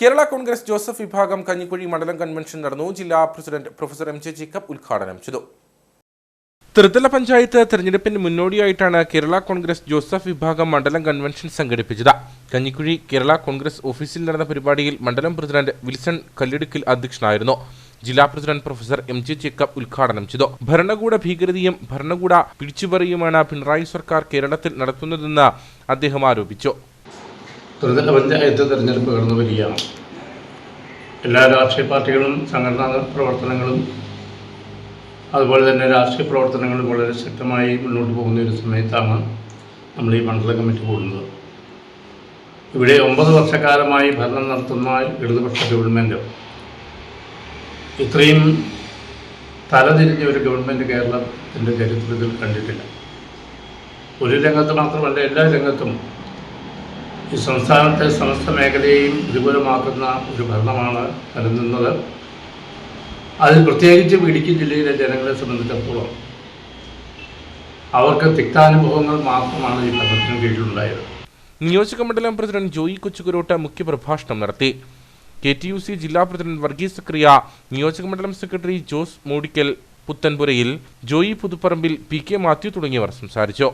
Kerala Congress Joseph വിഭാഗം കഞ്ഞിക്കുഴി മണ്ഡലം convention നടന്നു. ജില്ലാ president professor M J Jacob ഉദ്ഘാടനം ചെയ്തു. ത്രിതല പഞ്ചായത്ത് തെരഞ്ഞെടുപ്പിന് മുന്നോടിയായിട്ടാണ് കേരള കോൺഗ്രസ് ജോസഫ് വിഭാഗം മണ്ഡലം കൺവെൻഷൻ സംഘടിപ്പിച്ചത്. കഞ്ഞിക്കുഴി കേരള കോൺഗ്രസ് ഓഫീസിൽ നടന്ന പരിപാടിയിൽ മണ്ഡലം പ്രസിഡന്റ് വിൽസൺ കല്ലിടുക്കിൽ അധ്യക്ഷനായിരുന്നു. ജില്ലാ president professor M J Jacob ഉദ്ഘാടനം ചെയ്തു. ഭരണകൂട ഭീകരതയും ഭരണകൂട പിടിച്ചുപറിയുമാണ് പിണറായി സർക്കാർ കേരളത്തിൽ നടത്തുന്നതെന്ന് അദ്ദേഹം ആരോപിച്ചു. ത്രിതല പഞ്ചായത്ത് തിരഞ്ഞെടുപ്പ് കടന്നു വരികയാണ്. എല്ലാ രാഷ്ട്രീയ പാർട്ടികളും സംഘടനാ പ്രവർത്തനങ്ങളും അതുപോലെ തന്നെ രാഷ്ട്രീയ പ്രവർത്തനങ്ങളും വളരെ ശക്തമായി മുന്നോട്ട് പോകുന്ന ഒരു സമയത്താണ് നമ്മൾ ഈ മണ്ഡല കമ്മിറ്റി കൂടുന്നത്. ഇവിടെ ഒമ്പത് വർഷക്കാലമായി ഭരണം നടത്തുന്ന ഇടതുപക്ഷ ഗവൺമെന്റ് ഇത്രയും തലതിരിഞ്ഞ ഒരു ഗവൺമെന്റ് കേരളത്തിന്റെ ചരിത്രത്തിൽ കണ്ടിട്ടില്ല. ഒരു രംഗത്ത് മാത്രമല്ല എല്ലാ രംഗത്തും ഈ സംസ്ഥാനത്തെ സമസ്ത മേഖലയെയും പ്രതികൂലമാക്കുന്ന ഒരു ഭരണമാണ് നിലനിന്നത് അതിൽ പ്രത്യേകിച്ച് ഇടുക്കി ജില്ലയിലെ ജനങ്ങളെ സംബന്ധിച്ചിടത്തോളം അവർക്ക് തിക്താനുഭവങ്ങൾ മാത്രമാണ് ഈ ഭരണത്തിന് കീഴിലുണ്ടായത്. നിയോജക മണ്ഡലം പ്രസിഡന്റ് ജോയി കൊച്ചുകുരോട്ട മുഖ്യപ്രഭാഷണം നടത്തി. കെ ടി യു സി ജില്ലാ പ്രസിഡന്റ് വർഗീസ് സക്രിയ നിയോജക മണ്ഡലം secretary Jose Modikkal Puthenpurayil Joy Puthuparambil P K Mathew തുടങ്ങിയവർ സംസാരിച്ചു.